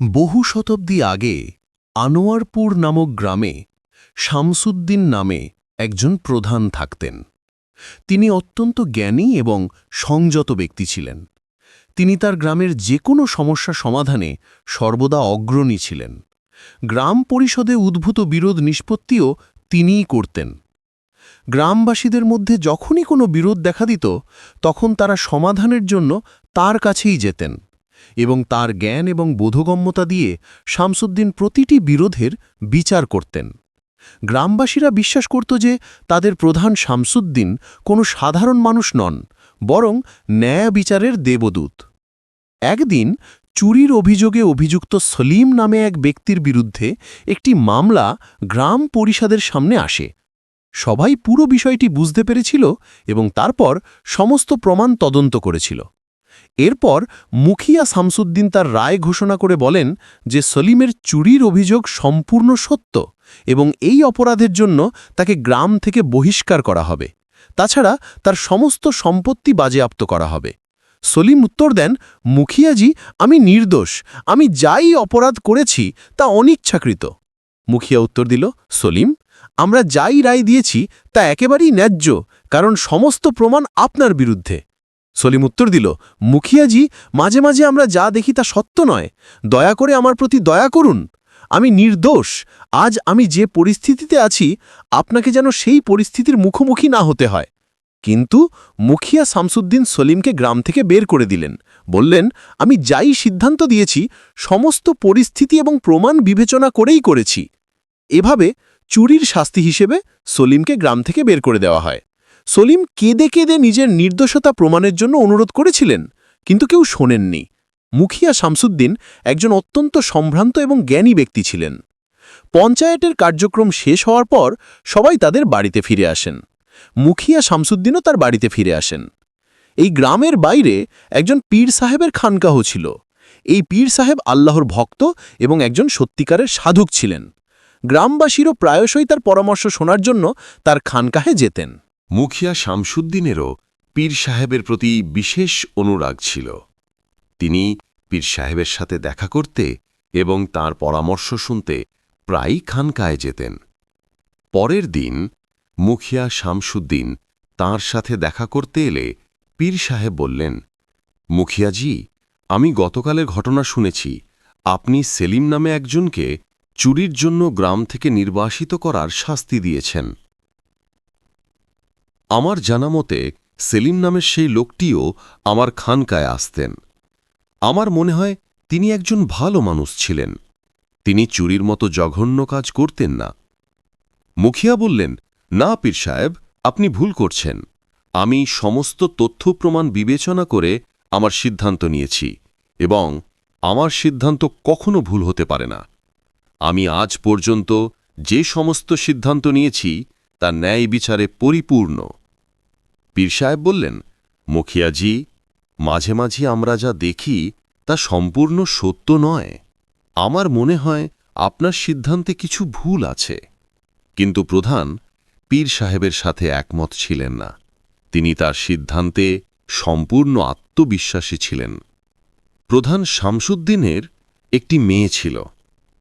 বহু শতাব্দী আগে, আনোয়ারপুর নামক গ্রামে শামসুদ্দিন নামে একজন প্রধান থাকতেন। তিনি অত্যন্ত জ্ঞানী এবং সংযত ব্যক্তি ছিলেন। তিনি তার গ্রামের যে কোনো সমস্যা সমাধানে সর্বদা অগ্রণী ছিলেন। গ্রাম পরিষদে উদ্ভূত বিরোধ নিষ্পত্তিও তিনিই করতেন। গ্রামবাসীদের মধ্যে যখনই কোনো বিরোধ দেখা দিত, তখন তারা সমাধানের জন্য তার কাছেই যেতেন। এবং তার জ্ঞান এবং বোধগম্যতা দিয়ে শামসুদ্দিন প্রতিটি বিরোধের বিচার করতেন। গ্রামবাসীরা বিশ্বাস করত যে তাদের প্রধান শামসুদ্দিন কোনো সাধারণ মানুষ নন, বরং ন্যায় বিচারের দেবদূত। একদিন চুরির অভিযোগে অভিযুক্ত সলিম নামে এক ব্যক্তির বিরুদ্ধে একটি মামলা গ্রাম পরিষদের সামনে আসে। সবাই পুরো বিষয়টি বুঝতে পেরেছিল এবং তারপর সমস্ত প্রমাণ তদন্ত করেছিল। এরপর মুখিয়া শামসুদ্দিন তার রায় ঘোষণা করে বলেন যে সলিমের চুরির অভিযোগ সম্পূর্ণ সত্য এবং এই অপরাধের জন্য তাকে গ্রাম থেকে বহিষ্কার করা হবে। তাছাড়া তার সমস্ত সম্পত্তি বাজেয়াপ্ত করা হবে। সলিম উত্তর দেন, মুখিয়াজি, আমি নির্দোষ। আমি যাই অপরাধ করেছি তা অনিচ্ছাকৃত। মুখিয়া উত্তর দিল, সলিম, আমরা যাই রায় দিয়েছি তা একেবারেই ন্যায্য, কারণ সমস্ত প্রমাণ আপনার বিরুদ্ধে। সলিম উত্তর দিল, মুখিয়াজি, মাঝে মাঝে আমরা যা দেখি তা সত্য নয়। দয়া করে আমার প্রতি দয়া করুন। আমি নির্দোষ। আজ আমি যে পরিস্থিতিতে আছি, আপনাকে যেন সেই পরিস্থিতির মুখোমুখি না হতে হয়। কিন্তু মুখিয়া শামসুদ্দিন সলিমকে গ্রাম থেকে বের করে দিলেন। বললেন, আমি যাই সিদ্ধান্ত দিয়েছি, সমস্ত পরিস্থিতি এবং প্রমাণ বিবেচনা করেই করেছি। এভাবে চুরির শাস্তি হিসেবে সলিমকে গ্রাম থেকে বের করে দেওয়া হয়। সলিম কেঁদে কেঁদে নিজের নির্দোষতা প্রমাণের জন্য অনুরোধ করেছিলেন, কিন্তু কেউ শোনেননি। মুখিয়া শামসুদ্দিন একজন অত্যন্ত সম্ভ্রান্ত এবং জ্ঞানী ব্যক্তি ছিলেন। পঞ্চায়েতের কার্যক্রম শেষ হওয়ার পর সবাই তাদের বাড়িতে ফিরে আসেন। মুখিয়া শামসুদ্দিনও তার বাড়িতে ফিরে আসেন। এই গ্রামের বাইরে একজন পীর সাহেবের খানকাহ ছিল। এই পীর সাহেব আল্লাহর ভক্ত এবং একজন সত্যিকারের সাধক ছিলেন। গ্রামবাসীরও প্রায়শই তার পরামর্শ শোনার জন্য তার খানকাহে যেতেন। মুখিয়া শামসুদ্দিনেরও পীর সাহেবের প্রতি বিশেষ অনুরাগ ছিল। তিনি পীর সাহেবের সাথে দেখা করতে এবং তার পরামর্শ শুনতে প্রায়ই খানকায় যেতেন। পরের দিন মুখিয়া শামসুদ্দিন তার সাথে দেখা করতে এলে পীর সাহেব বললেন, মুখিয়াজি, আমি গতকালের ঘটনা শুনেছি। আপনি সেলিম নামে একজনকে চুরির জন্য গ্রাম থেকে নির্বাসিত করার শাস্তি দিয়েছেন। আমার জানা মতে, সেলিম নামের সেই লোকটিও আমার খানকায় আসতেন। আমার মনে হয় তিনি একজন ভালো মানুষ ছিলেন। তিনি চুরির মতো জঘন্য কাজ করতেন না। মুখিয়া বললেন, না, পীর সাহেব, আপনি ভুল করছেন। আমি সমস্ত তথ্য প্রমাণ বিবেচনা করে আমার সিদ্ধান্ত নিয়েছি এবং আমার সিদ্ধান্ত কখনো ভুল হতে পারে না। আমি আজ পর্যন্ত যে সমস্ত সিদ্ধান্ত নিয়েছি, তা ন্যায় বিচারে পরিপূর্ণ। পীর সাহেব বললেন, মুখিয়াজি, মাঝে মাঝে আমরা যা দেখি তা সম্পূর্ণ সত্য নয়। আমার মনে হয় আপনার সিদ্ধান্তে কিছু ভুল আছে। কিন্তু প্রধান, পীর সাহেবের সাথে একমত ছিলেন না। তিনি তার সিদ্ধান্তে সম্পূর্ণ আত্মবিশ্বাসী ছিলেন। প্রধান শামসুদ্দিনের একটি মেয়ে ছিল,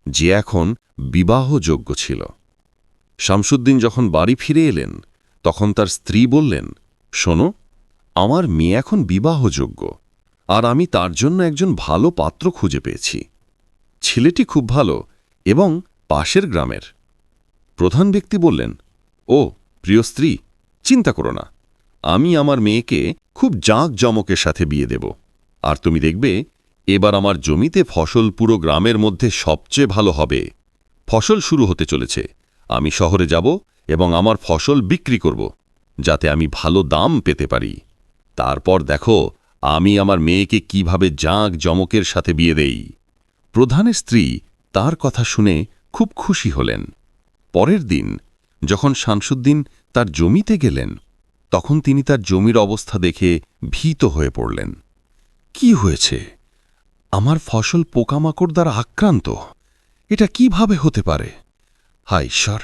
যে এখন বিবাহযোগ্য ছিল। শামসুদ্দিন যখন বাড়ি ফিরে এলেন, তখন তার স্ত্রী বললেন শোনো, আমার মেয়ে এখন বিবাহযোগ্য, আর আমি তার জন্য একজন ভালো পাত্র খুঁজে পেয়েছি। ছেলেটি খুব ভালো এবং পাশের গ্রামের। প্রধান ব্যক্তি বললেন, ও, প্রিয় স্ত্রী, চিন্তা করো না, আমি আমার মেয়েকে খুব জাঁক জমকের সাথে বিয়ে দেব। আর তুমি দেখবে, এবার আমার জমিতে ফসল পুরো গ্রামের মধ্যে সবচেয়ে ভালো হবে। ফসল শুরু হতে চলেছে, আমি শহরে যাব এবং আমার ফসল বিক্রি করব। যাতে আমি ভালো দাম পেতে পারি। তারপর দেখো, আমি আমার মেয়েকে কীভাবে জাঁক জমকের সাথে বিয়ে দেই। প্রধানের স্ত্রী তার কথা শুনে খুব খুশি হলেন। পরের দিন, যখন শামসুদ্দিন তার জমিতে গেলেন, তখন তিনি তার জমির অবস্থা দেখে ভীত হয়ে পড়লেন। কি হয়েছে? আমার ফসল পোকামাকড় দ্বারা আক্রান্ত? এটা কীভাবে হতে পারে? হায় ঈশ্বর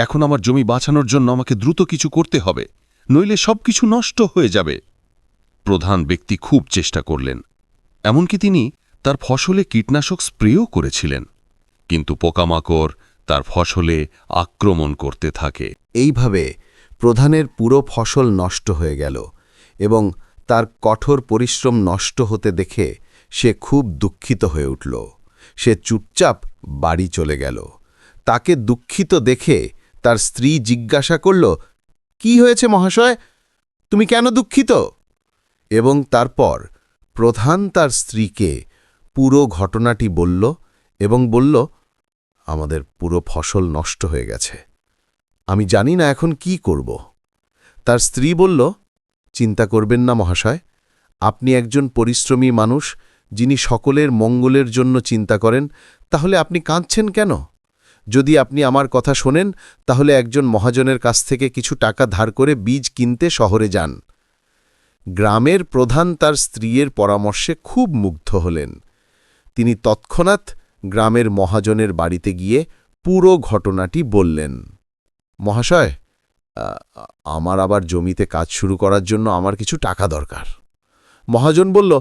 এখন আমার জমি বাঁচানোর জন্য আমাকে দ্রুত কিছু করতে হবে, নইলে সবকিছু নষ্ট হয়ে যাবে। প্রধান ব্যক্তি খুব চেষ্টা করলেন। এমনকি তিনি তার ফসলে কীটনাশক স্প্রেও করেছিলেন। কিন্তু পোকামাকড় তার ফসলে আক্রমণ করতে থাকে। এইভাবে প্রধানের পুরো ফসল নষ্ট হয়ে গেল এবং তার কঠোর পরিশ্রম নষ্ট হতে দেখে সে খুব দুঃখিত হয়ে উঠল। সে চুপচাপ বাড়ি চলে গেল। তাকে দুঃখিত দেখে তার স্ত্রী জিজ্ঞাসা করল, কি হয়েছে মহাশয়? তুমি কেন দুঃখিত? এবং তারপর প্রধান তার স্ত্রীকে পুরো ঘটনাটি বলল এবং বলল, আমাদের পুরো ফসল নষ্ট হয়ে গেছে। আমি জানি না এখন কি করব। তার স্ত্রী বলল, চিন্তা করবেন না মহাশয়। আপনি একজন পরিশ্রমী মানুষ, যিনি সকলের মঙ্গলের জন্য চিন্তা করেন, তাহলে আপনি কাঁদছেন কেন? যদি আপনি আমার কথা শোনেন, তাহলে একজন মহাজনের কাছ থেকে কিছু টাকা ধার করে বীজ কিনতে শহরে যান। গ্রামের প্রধান তার স্ত্রীর পরামর্শে খুব মুগ্ধ হলেন। তিনি তৎক্ষণাৎ গ্রামের মহাজনের বাড়িতে গিয়ে পুরো ঘটনাটি বললেন। মহাশয় আমার আবার জমিতে কাজ শুরু করার জন্য আমার কিছু টাকা দরকার। মহাজন বলল,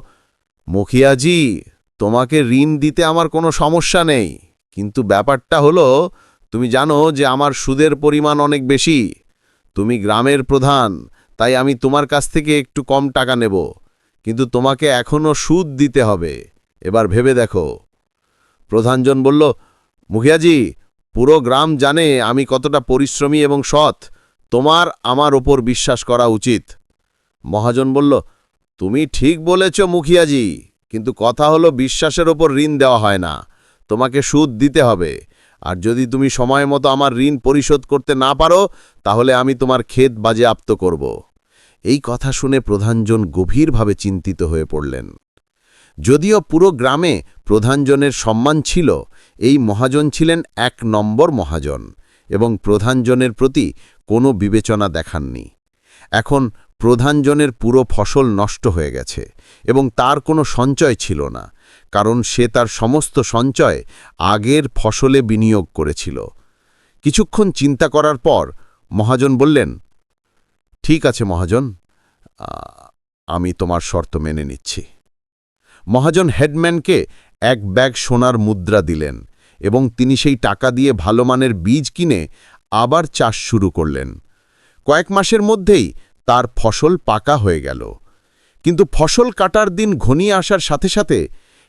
মুখিয়াজি, তোমাকে ঋণ দিতে আমার কোনো সমস্যা নেই। কিন্তু ব্যাপারটা হলো, তুমি জানো যে আমার সুদের পরিমাণ অনেক বেশি। তুমি গ্রামের প্রধান, তাই আমি তোমার কাছ থেকে একটু কম টাকা নেব। কিন্তু তোমাকে এখনও সুদ দিতে হবে। এবার ভেবে দেখো। প্রধানজন বলল, মুখিয়াজি, পুরো গ্রাম জানে আমি কতটা পরিশ্রমী এবং সৎ। তোমার আমার ওপর বিশ্বাস করা উচিত। মহাজন বলল, তুমি ঠিক বলেছ মুখিয়াজি, কিন্তু কথা হলো বিশ্বাসের ওপর ঋণ দেওয়া হয় না। তোমাকে সুদ দিতে হবে। আর যদি তুমি সময় মতো আমার ঋণ পরিশোধ করতে না পারো, তাহলে আমি তোমার ক্ষেত বাজেয়াপ্ত করব। এই কথা শুনে প্রধানজন গভীরভাবে চিন্তিত হয়ে পড়লেন। যদিও পুরো গ্রামে প্রধানজনের সম্মান ছিল, এই মহাজন ছিলেন এক নম্বর মহাজন এবং প্রধানজনের প্রতি কোনো বিবেচনা দেখাননি। এখন প্রধানজনের পুরো ফসল নষ্ট হয়ে গেছে এবং তার কোনো সঞ্চয় ছিল না, কারণ সে তার সমস্ত সঞ্চয় আগের ফসলে বিনিয়োগ করেছিল। কিছুক্ষণ চিন্তা করার পর মহাজন বললেন, ঠিক আছে মহাজন আমি তোমার শর্ত মেনে নিচ্ছি। মহাজন হেডম্যানকে এক ব্যাগ সোনার মুদ্রা দিলেন এবং তিনি সেই টাকা দিয়ে ভালো মানের বীজ কিনে আবার চাষ শুরু করলেন। কয়েক মাসের মধ্যেই তার ফসল পাকা হয়ে গেল। কিন্তু ফসল কাটার দিন ঘনিয়ে আসার সাথে সাথে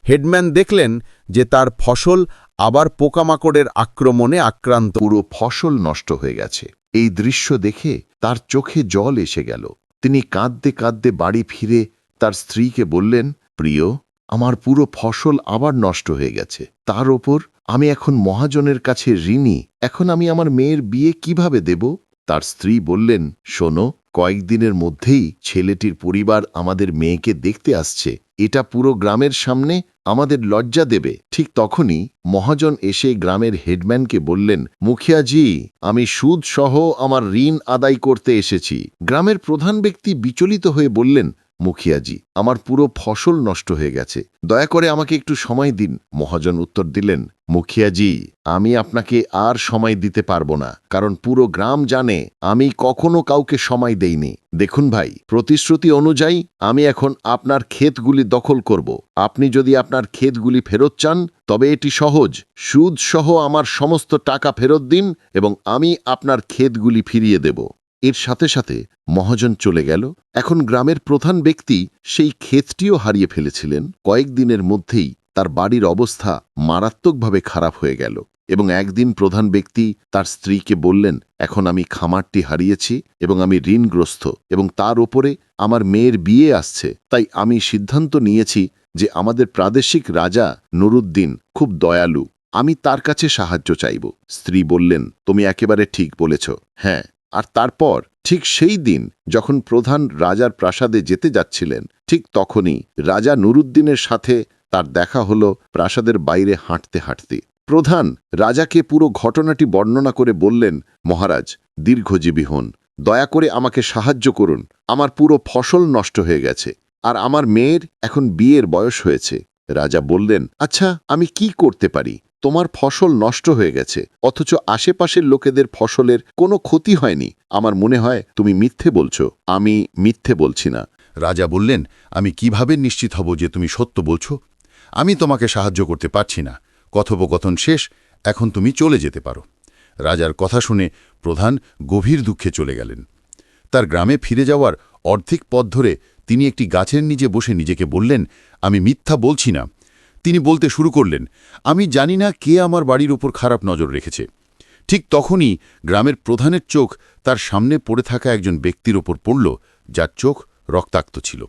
হেডম্যান দেখলেন যে তার ফসল আবার পোকামাকড়ের আক্রমণে আক্রান্ত। পুরো ফসল নষ্ট হয়ে গেছে। এই দৃশ্য দেখে তার চোখে জল এসে গেল। তিনি কাঁদতে কাঁদতে বাড়ি ফিরে তার স্ত্রীকে বললেন, প্রিয়, আমার পুরো ফসল আবার নষ্ট হয়ে গেছে। তার ওপর আমি এখন মহাজনের কাছে ঋণী। এখন আমি আমার মেয়ের বিয়ে কীভাবে দেব? তার স্ত্রী বললেন, শোনো কয়েকদিনের মধ্যেই ছেলেটির পরিবার আমাদের মেয়েকে দেখতে আসছে। এটা পুরো গ্রামের সামনে আমাদের লজ্জা দেবে। ঠিক তখনই মহাজন এসে গ্রামের হেডম্যানকে বললেন, মুখিয়াজি, আমি সুদ সহ আমার ঋণ আদায় করতে এসেছি। গ্রামের প্রধান ব্যক্তি বিচলিত হয়ে বললেন, মুখিয়াজি, আমার পুরো ফসল নষ্ট হয়ে গেছে। দয়া করে আমাকে একটু সময় দিন। মহাজন উত্তর দিলেন মুখিয়াজি আমি আপনাকে আর সময় দিতে পারব না, কারণ পুরো গ্রাম জানে আমি কখনো কাউকে সময় দেইনি। দেখুন ভাই, প্রতিশ্রুতি অনুযায়ী আমি এখন আপনার ক্ষেতগুলি দখল করব। আপনি যদি আপনার ক্ষেতগুলি ফেরত চান, তবে এটি সহজ। সুদ সহ আমার সমস্ত টাকা ফেরত দিন এবং আমি আপনার ক্ষেতগুলি ফিরিয়ে দেব। এর সাথে সাথে মহাজন চলে গেল। এখন গ্রামের প্রধান ব্যক্তি সেই ক্ষেতটিও হারিয়ে ফেলেছিলেন। কয়েকদিনের মধ্যেই তার বাড়ির অবস্থা মারাত্মকভাবে খারাপ হয়ে গেল এবং একদিন প্রধান ব্যক্তি তার স্ত্রীকে বললেন, এখন আমি খামারটি হারিয়েছি এবং আমি ঋণগ্রস্ত এবং তার ওপরে আমার মেয়ের বিয়ে আসছে। তাই আমি সিদ্ধান্ত নিয়েছি যে আমাদের প্রাদেশিক রাজা নুরুদ্দিন খুব দয়ালু। আমি তার কাছে সাহায্য চাইব। স্ত্রী বললেন, তুমি একেবারে ঠিক বলেছ। হ্যাঁ। আর তারপর? ঠিক সেই দিন যখন প্রধান রাজার প্রাসাদে যেতে যাচ্ছিলেন, ঠিক তখনই রাজা নুরুদ্দিনের সাথে তার দেখা হলো প্রাসাদের বাইরে হাঁটতে হাঁটতে। প্রধান রাজাকে পুরো ঘটনাটি বর্ণনা করে বললেন, মহারাজ, দীর্ঘজীবী হন। দয়া করে আমাকে সাহায্য করুন। আমার পুরো ফসল নষ্ট হয়ে গেছে। আর আমার মেয়ের এখন বিয়ের বয়স হয়েছে। রাজা বললেন আচ্ছা আমি কি করতে পারি? তোমার ফসল নষ্ট হয়ে গেছে। অথচ আশেপাশের লোকেদের ফসলের কোনো ক্ষতি হয়নি। আমার মনে হয় তুমি মিথ্যে বলছো। আমি মিথ্যে বলছি না। রাজা বললেন, আমি কীভাবে নিশ্চিত হব যে তুমি সত্য বলছো? আমি তোমাকে সাহায্য করতে পারছি না। কথোপকথন শেষ, এখন তুমি চলে যেতে পারো। রাজার কথা শুনে প্রধান গভীর দুঃখে চলে গেলেন। তার গ্রামে ফিরে যাওয়ার অর্ধেক পথ ধরে তিনি একটি গাছের নিচে বসে নিজেকে বললেন, আমি মিথ্যা বলছি না। তিনি বলতে শুরু করলেন, আমি জানি না কে আমার বাড়ির ওপর খারাপ নজর রেখেছে। ঠিক তখনই গ্রামের প্রধানের চোখ তার সামনে পড়ে থাকা একজন ব্যক্তির ওপর পড়ল, যার চোখ রক্তাক্ত ছিল।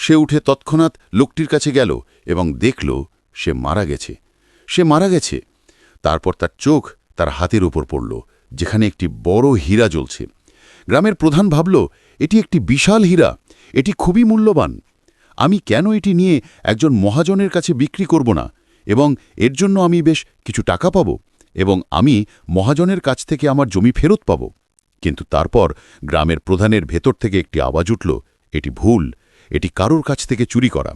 সে উঠে তৎক্ষণাৎ লোকটির কাছে গেল এবং দেখল সে মারা গেছে। সে মারা গেছে। তারপর তার চোখ তার হাতের উপর পড়ল, যেখানে একটি বড় হীরা জ্বলছে। গ্রামের প্রধান ভাবল, এটি একটি বিশাল হীরা। এটি খুবই মূল্যবান। আমি কেন এটি নিয়ে একজন মহাজনের কাছে বিক্রি করব না? এবং এর জন্য আমি বেশ কিছু টাকা পাব এবং আমি মহাজনের কাছ থেকে আমার জমি ফেরত পাব। কিন্তু তারপর গ্রামের প্রধানের ভেতর থেকে একটি আওয়াজ উঠল, এটি ভুল। এটি কারোর কাছ থেকে চুরি করা।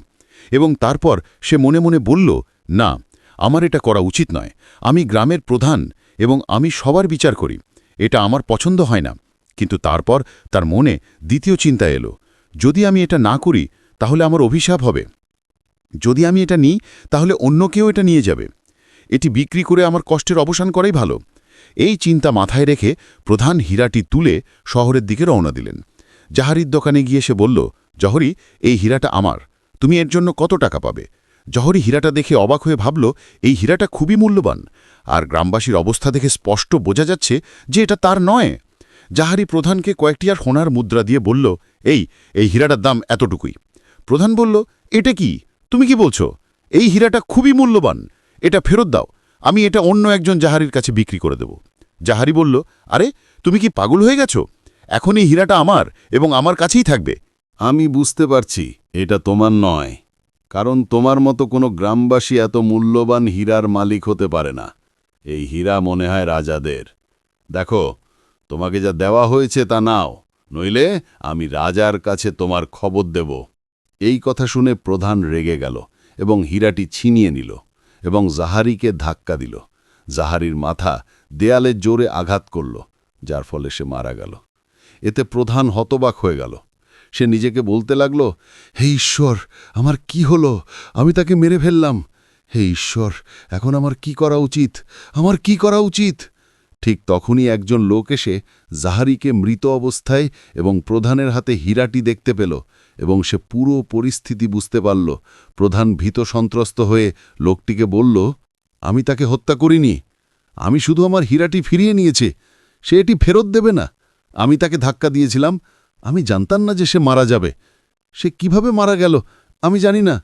এবং তারপর সে মনে মনে বলল, না, আমার এটা করা উচিত নয়। আমি গ্রামের প্রধান এবং আমি সবার বিচার করি। এটা আমার পছন্দ হয় না। কিন্তু তারপর তার মনে দ্বিতীয় চিন্তা এলো, যদি আমি এটা না করি, তাহলে আমার অভিশাপ হবে। যদি আমি এটা নিই, তাহলে অন্য কেউ এটা নিয়ে যাবে। এটি বিক্রি করে আমার কষ্টের অবসান করাই ভালো। এই চিন্তা মাথায় রেখে প্রধান হীরাটি তুলে শহরের দিকে রওনা দিলেন। জাহারির দোকানে গিয়ে সে বলল জহরি, এই হীরাটা আমার। তুমি এর জন্য কত টাকা পাবে? জহরি হীরাটা দেখে অবাক হয়ে ভাবল, এই হীরাটা খুবই মূল্যবান। আর গ্রামবাসীর অবস্থা দেখে স্পষ্ট বোঝা যাচ্ছে যে এটা তার নয়। জাহারি প্রধানকে কয়েকটি আর সোনার মুদ্রা দিয়ে বলল, এই এই হীরাটার দাম এতটুকুই। প্রধান বলল, এটা কি? তুমি কি বলছো? এই হীরাটা খুবই মূল্যবান। এটা ফেরত দাও। আমি এটা অন্য একজন জাহারির কাছে বিক্রি করে দেব। জাহারি বলল, আরে, তুমি কি পাগল হয়ে গেছো? এখন এই হীরাটা আমার এবং আমার কাছেই থাকবে। আমি বুঝতে পারছি, এটা তোমার নয়। কারণ তোমার মতো কোনো গ্রামবাসী এত মূল্যবান হীরার মালিক হতে পারে না। এই হীরা মনে হয় রাজাদের। দেখো, তোমাকে যা দেওয়া হয়েছে তা নাও, নইলে আমি রাজার কাছে তোমার খবর দেব। এই কথা শুনে প্রধান রেগে গেল এবং হীরাটি ছিনিয়ে নিল এবং জাহারিকে ধাক্কা দিল। জাহারির মাথা দেয়ালে জোরে আঘাত করল, যার ফলে সে মারা গেল। এতে প্রধান হতবাক হয়ে গেল। সে নিজেকে বলতে লাগল, হে ঈশ্বর, আমার কি হলো? আমি তাকে মেরে ফেললাম। হে ঈশ্বর, এখন আমার কি করা উচিত? আমার কি করা উচিত? ঠিক তখনই একজন লোক এসে জাহারিকে মৃত অবস্থায় এবং প্রধানের হাতে হীরাটি দেখতে পেল এবং সে পুরো পরিস্থিতি বুঝতে পারল। প্রধান ভীত সন্ত্রস্ত হয়ে লোকটিকে বলল, আমি তাকে হত্যা করিনি। আমি শুধু আমার হীরাটি ফিরিয়ে নিয়েছে। সে এটি ফেরত দেবে না। আমি তাকে ধাক্কা দিয়েছিলাম। আমি জানতাম না যে সে মারা যাবে। সে কীভাবে মারা গেল, আমি জানি না।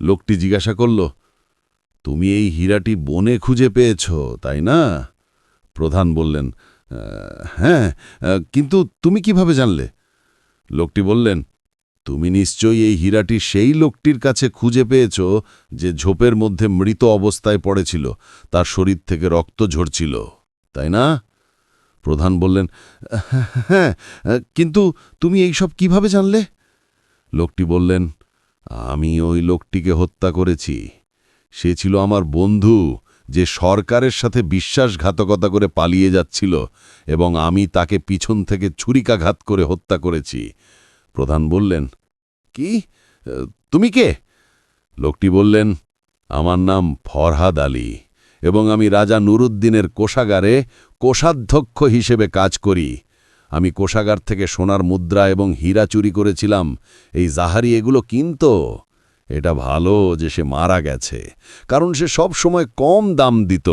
লোকটি জিজ্ঞাসা করল, তুমি এই হীরাটি বনে খুঁজে পেয়েছ, তাই না? প্রধান বললেন হ্যাঁ কিন্তু তুমি কীভাবে জানলে? লোকটি বললেন, তুমি নিশ্চয়ই এই হীরাটি সেই লোকটির কাছে খুঁজে পেয়েছ, যে ঝোপের মধ্যে মৃত অবস্থায় পড়েছিল। তার শরীর থেকে রক্ত ঝরছিল, তাই না? প্রধান বললেন হ্যাঁ কিন্তু তুমি এইসব কীভাবে জানলে? লোকটি বললেন, আমি ওই লোকটিকে হত্যা করেছি। সে ছিল আমার বন্ধু যে সরকারের সাথে বিশ্বাসঘাতকতা করে পালিয়ে যাচ্ছিল এবং আমি তাকে পিছন থেকে ছুরিকাঘাত করে হত্যা করেছি। প্রধান বললেন, কি? তুমি কে? লোকটি বললেন, আমার নাম ফরহাদ আলী। এবং আমি রাজা নুরুদ্দিনের কোষাগারে কোষাধ্যক্ষ হিসেবে কাজ করি। আমি কোষাগার থেকে সোনার মুদ্রা এবং হীরা চুরি করেছিলাম। এই জাহারি এগুলো কিনত? এটা ভালো যে সে মারা গেছে, কারণ সে সব সময় কম দাম দিত।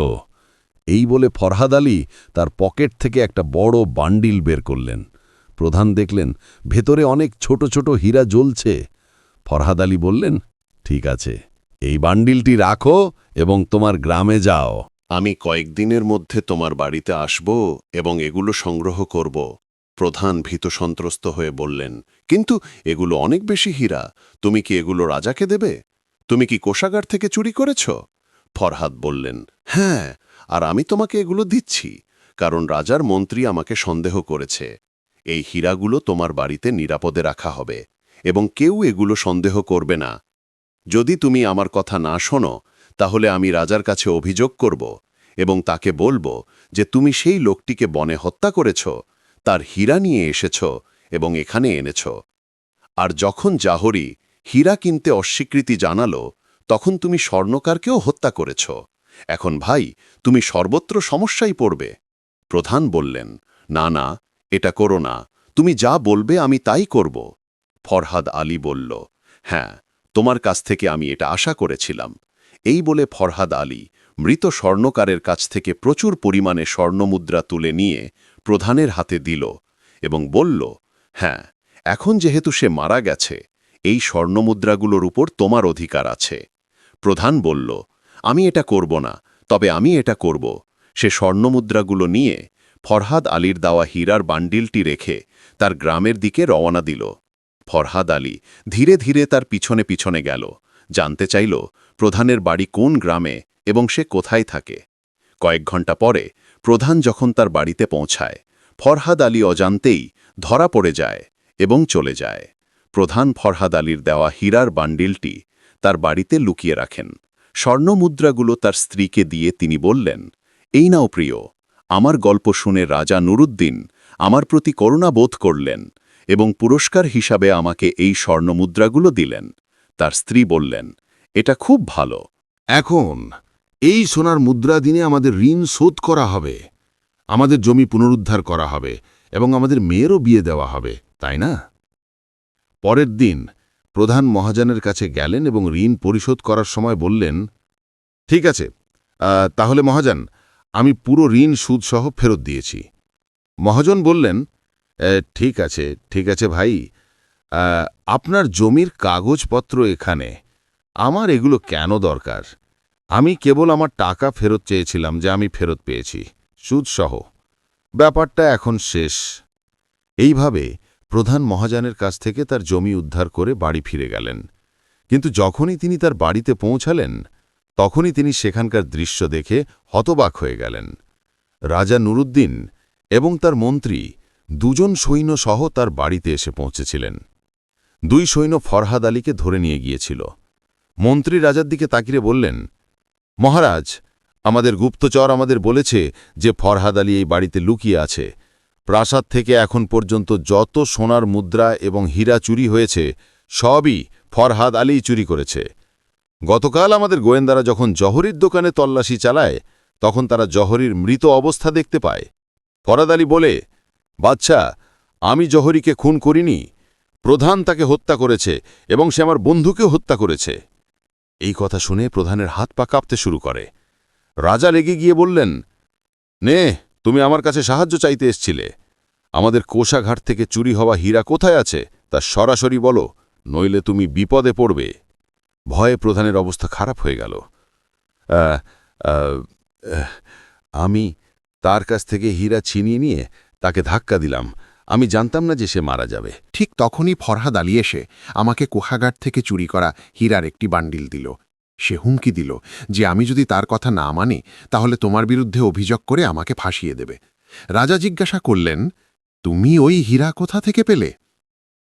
এই বলে ফরহাদ আলী তার পকেট থেকে একটা বড় বান্ডিল বের করলেন। প্রধান দেখলেন, ভেতরে অনেক ছোট ছোট হীরা জ্বলছে। ফরহাদ আলী বললেন, ঠিক আছে। এই বান্ডিলটি রাখো এবং তোমার গ্রামে যাও। আমি কয়েকদিনের মধ্যে তোমার বাড়িতে আসব এবং এগুলো সংগ্রহ করব। প্রধান ভীত সন্ত্রস্ত হয়ে বললেন, কিন্তু এগুলো অনেক বেশি হীরা। তুমি কি এগুলো রাজাকে দেবে? তুমি কি কোষাগার থেকে চুরি করেছ? ফরহাদ বললেন হ্যাঁ আর আমি তোমাকে এগুলো দিচ্ছি, কারণ রাজার মন্ত্রী আমাকে সন্দেহ করেছে। এই হীরাগুলো তোমার বাড়িতে নিরাপদে রাখা হবে এবং কেউ এগুলো সন্দেহ করবে না। যদি তুমি আমার কথা না শোনো, তাহলে আমি রাজার কাছে অভিযোগ করব এবং তাকে বলব যে তুমি সেই লোকটিকে বনে হত্যা করেছ, তার হীরা নিয়ে এসেছ এবং এখানে এনেছ। আর যখন জাহরি হীরা কিনতে অস্বীকৃতি জানালো, তখন তুমি স্বর্ণকারকেও হত্যা করেছ। এখন ভাই, তুমি সর্বত্র সমস্যায় পড়বে। প্রধান বললেন, না না, এটা করো না। তুমি যা বলবে আমি তাই করব। ফরহাদ আলী বলল হ্যাঁ তোমার কাছ থেকে আমি এটা আশা করেছিলাম। এই বলে ফরহাদ আলী মৃত স্বর্ণকারের কাছ থেকে প্রচুর পরিমাণে স্বর্ণমুদ্রা তুলে নিয়ে প্রধানের হাতে দিল এবং বলল হ্যাঁ এখন যেহেতু সে মারা গেছে, এই স্বর্ণমুদ্রাগুলোর উপর তোমার অধিকার আছে। প্রধান বলল, আমি এটা করব না, তবে আমি এটা করব। সে স্বর্ণমুদ্রাগুলো নিয়ে ফরহাদ আলীর দেওয়া হীরার বান্ডিলটি রেখে তার গ্রামের দিকে রওনা দিল। ফরহাদ আলী ধীরে ধীরে তার পিছনে পিছনে গেল। জানতে চাইল, প্রধানের বাড়ি কোন গ্রামে এবং সে কোথায় থাকে। কয়েক ঘণ্টা পরে প্রধান যখন তার বাড়িতে পৌঁছায়, ফরহাদ আলী অজান্তেই ধরা পড়ে যায় এবং চলে যায়। প্রধান ফরহাদ আলীর দেওয়া হীরার বান্ডিলটি তার বাড়িতে লুকিয়ে রাখেন। স্বর্ণমুদ্রাগুলো তার স্ত্রীকে দিয়ে তিনি বললেন, এই নাও প্রিয়, আমার গল্প শুনে রাজা নুরুদ্দিন আমার প্রতি করুণা বোধ করলেন। এবং পুরস্কার হিসাবে আমাকে এই স্বর্ণমুদ্রাগুলো দিলেন। তার স্ত্রী বললেন এটা খুব ভালো। এখন এই সোনার মুদ্রা দিনে আমাদের ঋণ শোধ করা হবে। আমাদের জমি পুনরুদ্ধার করা হবে এবং আমাদের মেয়েরও বিয়ে দেওয়া হবে তাই না? পরের দিন প্রধান মহাজনের কাছে গেলেন এবং ঋণ পরিশোধ করার সময় বললেন ঠিক আছে তাহলে মহাজন আমি পুরো ঋণ সুদসহ ফেরত দিয়েছি। মহাজন বললেন "এ, ঠিক আছে ঠিক আছে ভাই। আপনার জমির কাগজপত্র এখানে। আমার এগুলো কেন দরকার? আমি কেবল আমার টাকা ফেরত চেয়েছিলাম যে আমি ফেরত পেয়েছি, সুদসহ। ব্যাপারটা এখন শেষ। এইভাবে প্রধান মহাজানের কাছ থেকে তার জমি উদ্ধার করে বাড়ি ফিরে গেলেন। কিন্তু যখনই তিনি তার বাড়িতে পৌঁছালেন, তখনই তিনি সেখানকার দৃশ্য দেখে হতবাক হয়ে গেলেন। রাজা নুরুদ্দিন এবং তার মন্ত্রী দুজন সৈন্যসহ তার বাড়িতে এসে পৌঁছেছিলেন। দুই সৈন্য ফরহাদ আলীকে ধরে নিয়ে গিয়েছিল। মন্ত্রী রাজার দিকে তাকিয়ে বললেন, মহারাজ, আমাদের গুপ্তচর আমাদের বলেছে যে ফরহাদ আলী এই বাড়িতে লুকিয়ে আছে। প্রাসাদ থেকে এখন পর্যন্ত যত সোনার মুদ্রা এবং হীরা চুরি হয়েছে, সবই ফরহাদ আলী চুরি করেছে। গতকাল আমাদের গোয়েন্দারা যখন জহরির দোকানে তল্লাশি চালায়, তখন তারা জহরির মৃত অবস্থা দেখতে পায়। ফরহাদ আলী বলে বাচ্চা, আমি জহরিকে খুন করিনি, প্রধান তাকে হত্যা করেছে এবং সে আমার বন্ধুকেও হত্যা করেছে। এই কথা শুনে প্রধানের হাত পা কাঁপতে শুরু করে। রাজা রেগে গিয়ে বললেন, নে, তুমি আমার কাছে সাহায্য চাইতে এসছিলে। আমাদের কোষাঘাট থেকে চুরি হওয়া হীরা কোথায় আছে, তা সরাসরি বলো, নইলে তুমি বিপদে পড়বে। ভয়ে প্রধানের অবস্থা খারাপ হয়ে গেল। আমি তার কাছ থেকে হীরা ছিনিয়ে নিয়ে তাকে ধাক্কা দিলাম। আমি জানতাম না যে সে মারা যাবে। ঠিক তখনই ফরহাদ আলী এসে আমাকে কোহাঘাট থেকে চুরি করা হীরার একটি বান্ডিল দিল। সে হুমকি দিল যে আমি যদি তার কথা না মানি, তাহলে তোমার বিরুদ্ধে অভিযোগ করে আমাকে ফাঁসিয়ে দেবে। রাজা জিজ্ঞাসা করলেন, তুমি ওই হীরা কোথা থেকে পেলে?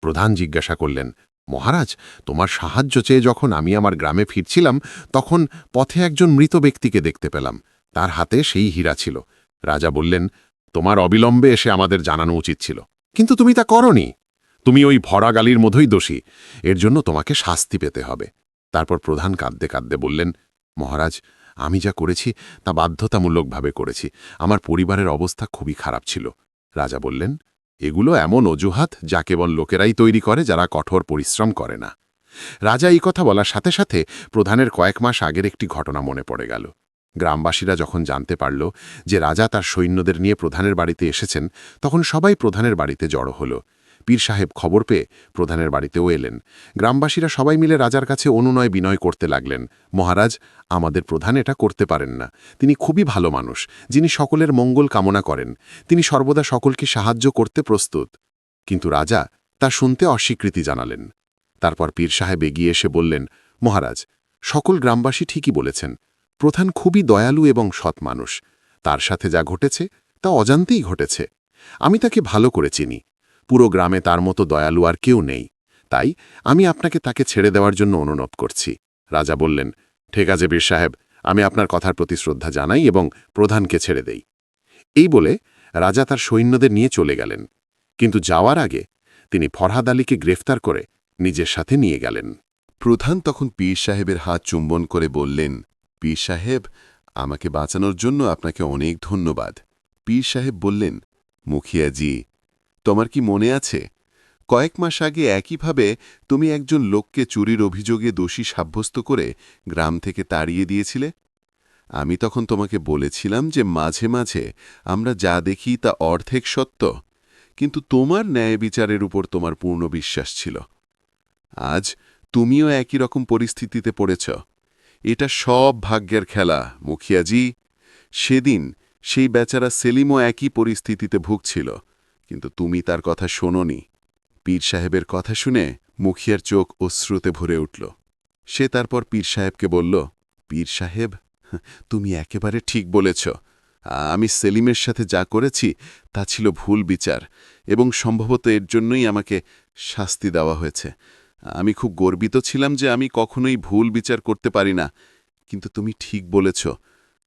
প্রধান জিজ্ঞাসা করলেন, মহারাজ, তোমার সাহায্য চেয়ে যখন আমি আমার গ্রামে ফিরছিলাম, তখন পথে একজন মৃত ব্যক্তিকে দেখতে পেলাম। তার হাতে সেই হীরা ছিল। রাজা বললেন তোমার অবিলম্বে এসে আমাদের জানানো উচিত ছিল। কিন্তু তুমি তা করনি। তুমি ওই ভরা গালির মধ্যেই দোষী। এর জন্য তোমাকে শাস্তি পেতে হবে। তারপর প্রধান কাঁদতে কাঁদতে বললেন, মহারাজ, আমি যা করেছি তা বাধ্যতামূলকভাবে করেছি। আমার পরিবারের অবস্থা খুবই খারাপ ছিল। রাজা বললেন, এগুলো এমন অজুহাত যা কেবল লোকেরাই তৈরি করে যারা কঠোর পরিশ্রম করে না। রাজা এই কথা বলার সাথে সাথে প্রধানের কয়েক মাস আগের একটি ঘটনা মনে পড়ে গেল। গ্রামবাসীরা যখন জানতে পারল যে রাজা তার সৈন্যদের নিয়ে প্রধানের বাড়িতে এসেছেন, তখন সবাই প্রধানের বাড়িতে জড়ো হল। পীর সাহেব খবর পেয়ে প্রধানের বাড়িতেও এলেন। গ্রামবাসীরা সবাই মিলে রাজার কাছে অনুনয় বিনয় করতে লাগলেন। মহারাজ, আমাদের প্রধান এটা করতে পারেন না। তিনি খুবই ভালো মানুষ। যিনি সকলের মঙ্গল কামনা করেন। তিনি সর্বদা সকলকে সাহায্য করতে প্রস্তুত। কিন্তু রাজা তা শুনতে অস্বীকৃতি জানালেন। তারপর পীর সাহেব এগিয়ে এসে বললেন, মহারাজ, সকল গ্রামবাসী ঠিকই বলেছেন। প্রধান খুবই দয়ালু এবং সৎ মানুষ। তার সাথে যা ঘটেছে, তা অজান্তেই ঘটেছে। আমি তাকে ভালো করে চিনি। পুরো গ্রামে তার মতো দয়ালু আর কেউ নেই। তাই আমি আপনাকে তাকে ছেড়ে দেওয়ার জন্য অনুরোধ করছি। রাজা বললেন, ঠিক আছে বীর সাহেব, আমি আপনার কথার প্রতি শ্রদ্ধা জানাই এবং প্রধানকে ছেড়ে দেই। এই বলে রাজা তার সৈন্যদের নিয়ে চলে গেলেন। কিন্তু যাওয়ার আগে তিনি ফরহাদ আলীকে গ্রেফতার করে নিজের সাথে নিয়ে গেলেন। প্রধান তখন পীর সাহেবের হাত চুম্বন করে বললেন পীর সাহেব, আমাকে বাঁচানোর জন্য আপনাকে অনেক ধন্যবাদ। পীর সাহেব বললেন মুখিয়াজি তোমার কি মনে আছে? কয়েক মাস আগে একইভাবে তুমি একজন লোককে চুরির অভিযোগে দোষী সাব্যস্ত করে গ্রাম থেকে তাড়িয়ে দিয়েছিলে? আমি তখন তোমাকে বলেছিলাম যে মাঝে মাঝে আমরা যা দেখি তা অর্ধেক সত্য, কিন্তু তোমার ন্যায় বিচারের উপর তোমার পূর্ণ বিশ্বাস ছিল। আজ তুমিও একই রকম পরিস্থিতিতে পড়েছ। এটা সব ভাগ্যের খেলা, মুখিয়াজি। সেদিন সেই বেচারা সেলিমও একই পরিস্থিতিতে ভুগছিল, কিন্তু তুমি তার কথা শোনোনি। পীর সাহেবের কথা শুনে মুখিয়ার চোখ অশ্রুতে ভরে উঠল। সে তারপর পীর সাহেবকে বলল, পীর সাহেব, তুমি একেবারে ঠিক বলেছ। আমি সেলিমের সাথে যা করেছি, তা ছিল ভুল বিচার এবং সম্ভবত এর জন্যই আমাকে শাস্তি দেওয়া হয়েছে। আমি খুব গর্বিত ছিলাম যে আমি কখনোই ভুল বিচার করতে পারি না। কিন্তু তুমি ঠিক বলেছ,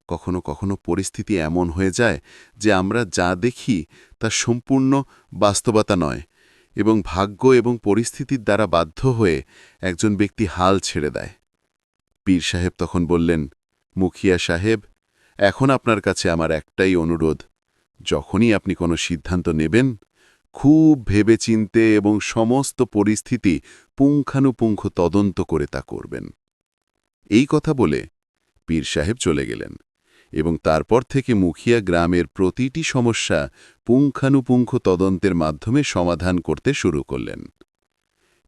কখনো কখনো পরিস্থিতি এমন হয়ে যায় যে আমরা যা দেখি তা সম্পূর্ণ বাস্তবতা নয় এবং ভাগ্য এবং পরিস্থিতির দ্বারা বাধ্য হয়ে একজন ব্যক্তি হাল ছেড়ে দেয়। পীর সাহেব তখন বললেন, মুখিয়া সাহেব, এখন আপনার কাছে আমার একটাই অনুরোধ, যখনই আপনি কোনো সিদ্ধান্ত নেবেন খুব ভেবেচিন্তে এবং সমস্ত পরিস্থিতি পুঙ্খানুপুঙ্খ তদন্ত করে তা করবেন। এই কথা বলে পীর সাহেব চলে গেলেন এবং তারপর থেকে মুখিয়া গ্রামের প্রতিটি সমস্যা পুঙ্খানুপুঙ্খ তদন্তের মাধ্যমে সমাধান করতে শুরু করলেন।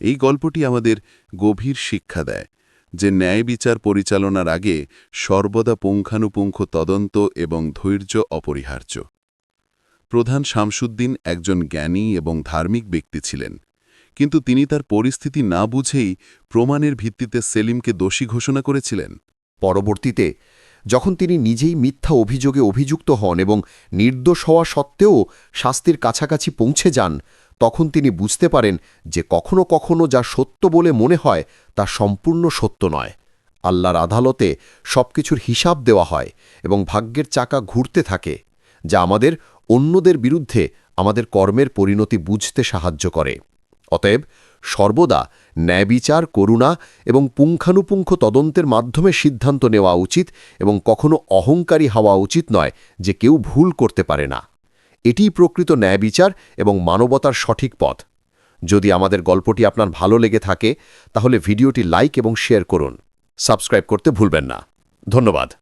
এই গল্পটি আমাদের গভীর শিক্ষা দেয় যে ন্যায় বিচার পরিচালনার আগে সর্বদা পুঙ্খানুপুঙ্খ তদন্ত এবং ধৈর্য অপরিহার্য। প্রধান শামসুদ্দিন একজন জ্ঞানী এবং ধার্মিক ব্যক্তি ছিলেন। কিন্তু তিনি তার পরিস্থিতি না বুঝেই প্রমাণের ভিত্তিতে সেলিমকে দোষী ঘোষণা করেছিলেন। পরবর্তীতে, যখন তিনি নিজেই মিথ্যা অভিযোগে অভিযুক্ত হন এবং নির্দোষ হওয়া সত্ত্বেও শাস্তির কাছাকাছি পৌঁছে যান, তখন তিনি বুঝতে পারেন যে কখনো কখনো যা সত্য বলে মনে হয় তা সম্পূর্ণ সত্য নয়। আল্লাহর আদালতে সবকিছুর হিসাব দেওয়া হয় এবং ভাগ্যের চাকা ঘুরতে থাকে, যা আমাদের অন্যদের বিরুদ্ধে আমাদের কর্মের পরিণতি বুঝতে সাহায্য করে। অতএব সর্বদা ন্যায়বিচার, করুণা এবং পুঙ্খানুপুঙ্খ তদন্তের মাধ্যমে সিদ্ধান্ত নেওয়া উচিত এবং কখনো অহংকারী হওয়া উচিত নয় যে কেউ ভুল করতে পারে না। এটিই প্রকৃত ন্যায়বিচার এবং মানবতার সঠিক পথ। যদি আমাদের গল্পটি আপনার ভালো লেগে থাকে, তাহলে ভিডিওটি লাইক এবং শেয়ার করুন। সাবস্ক্রাইব করতে ভুলবেন না। ধন্যবাদ।